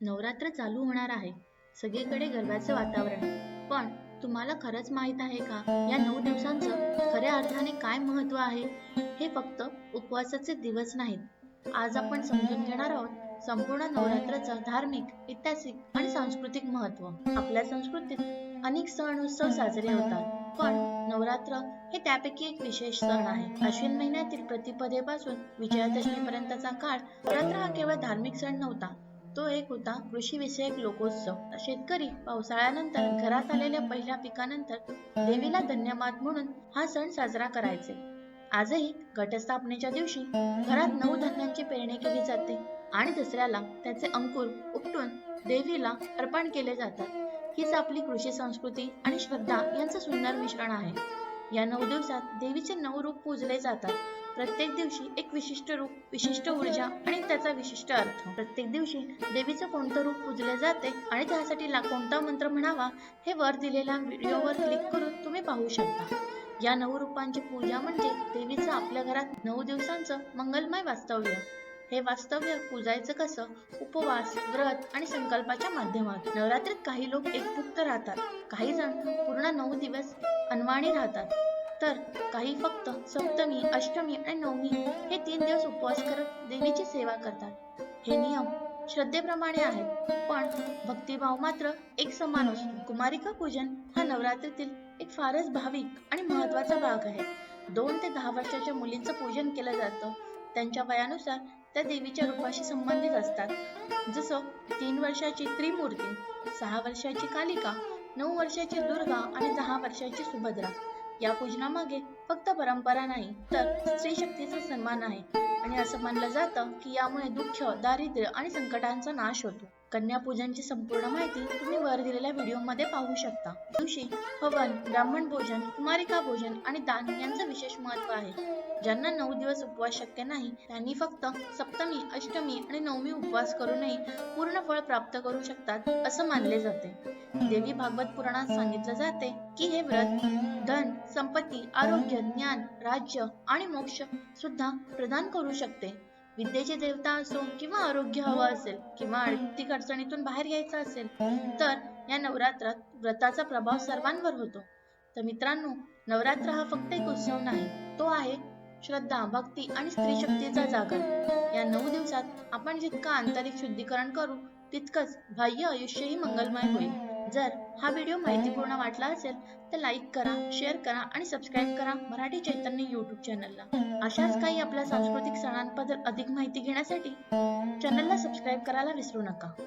नवरात्र चालू होणार आहे. सगळीकडे गरब्याचं वातावरण. पण तुम्हाला खरंच माहीत आहे का या नऊ दिवसांचं खऱ्या अर्थाने काय महत्त्व आहे? हे फक्त उपवासाचे दिवस नाहीत. आज आपण समजून घेणार आहोत संपूर्ण नवरात्राचं धार्मिक ऐतिहासिक आणि सांस्कृतिक महत्त्व आपल्या संस्कृतीत अनेक सण उत्सव साजरे होतात. पण नवरात्र हे त्यापैकी एक विशेष सण आहे. अश्विन महिन्यातील प्रतिपदेपासून विजयादशमी पर्यंतचा काळ नवरात्र हा केवळ धार्मिक सण नव्हता. तो एक होता कृषी विषयक लोकोत्सव शेतकरी पावसाळ्यानंतर घरात आलेल्या पहिल्या पिकानंतर देवीला धन्यवाद म्हणून हा सण साजरा करायचे. आजही घटस्थापनेच्या दिवशी घरात नऊ धान्यांची पेरणी केली जाते आणि दसऱ्याला त्याचे अंकुर उपटून देवीला अर्पण केले जातात. हीच आपली कृषी संस्कृती आणि श्रद्धा यांचं सुंदर मिश्रण आहे. या नऊ दिवसात देवीचे नऊ रूप पूजले जातात. प्रत्येक दिवशी एक विशिष्ट रूप विशिष्ट ऊर्जा आणि त्याचा विशिष्ट अर्थ. प्रत्येक दिवशी देवीचं कोणतं रूप पूजले जाते आणि त्यासाठी कोणता मंत्र म्हणावा हे वर दिलेल्या व्हिडिओवर क्लिक करून तुम्ही पाहू शकता. या नऊ रूपांची पूजा म्हणजे देवीचं आपल्या घरात नऊ दिवसांचं मंगलमय वास्तव्य. हे वास्तव्य पूजायचं कसं? उपवास व्रत आणि संकल्पाच्या माध्यमात. नवरात्रीत काही लोक एकभुक्त राहतात. काही जण पूर्ण नऊ दिवस अनवाणी राहतात. तर काही फक्त सप्तमी अष्टमी आणि नवमी हे तीन दिवस उपवास करत देवीची सेवा करतात. हे नियम श्रद्धेप्रमाणे आहेत पण भक्तिभाव मात्र एक समान असतो. कुमारिका पूजन हा नवरात्रीतील एक फारच भाविक आणि महत्त्वाचा भाग आहे. दोन ते दहा वर्षाच्या मुलींचं पूजन केलं जातं. त्यांच्या वयानुसार त्या देवीच्या रूपाशी संबंधित असतात. जसं तीन वर्षाची त्रिमूर्ती सहा वर्षाची कालिका नऊ वर्षाची दुर्गा आणि दहा वर्षाची सुभद्रा. या पूजनामागे फक्त परंपरा नाही तर स्त्री शक्तीचा सन्मान आहे. आणि असं मानलं जातं की यामुळे दुःख दारिद्र्य आणि संकटांचा नाश होतो. कन्यापूजनची संपूर्ण माहिती तुम्ही वर दिलेल्या व्हिडिओमध्ये पाहू शकता. दिवशी हवन ब्राह्मण भोजन कुमारिका भोजन आणि दान यांचं विशेष महत्त्व आहे. ज्यांना नऊ दिवस उपवास शक्य नाही त्यांनी फक्त सप्तमी अष्टमी आणि नवमी उपवास करूनही पूर्ण फळ प्राप्त करू शकतात असं मानले जाते. देवी भागवत पुराणात सांगितलं जाते की हे व्रत धन संपत्ती आरोग्य ज्ञान राज्य आणि मोक्ष सुद्धा प्रदान करू शकते. विद्येची देवता असो किंवा आरोग्य हवं असेल किंवा आर्थिक अडचणीतून बाहेर यायचं असेल तर या नवरात्रात व्रताचा प्रभाव सर्वांवर होतो. तर मित्रांनो नवरात्र हा फक्त एक उत्सव नाही तो आहे श्रद्धा भक्ती आणि स्त्री शक्तीचा जागर. या नऊ दिवसात आपण जितकं आंतरिक शुद्धीकरण करू तितकंच बाह्य आयुष्यही मंगलमय होईल. जर हा व्हिडिओ माहितीपूर्ण वाटला असेल तर लाईक करा शेअर करा आणि सबस्क्राईब करा मराठी चैतन्य युट्यूब चॅनलला अशाच काही आपल्या सांस्कृतिक सणांबद्दल अधिक माहिती घेण्यासाठी चॅनलला सबस्क्राईब करायला विसरू नका.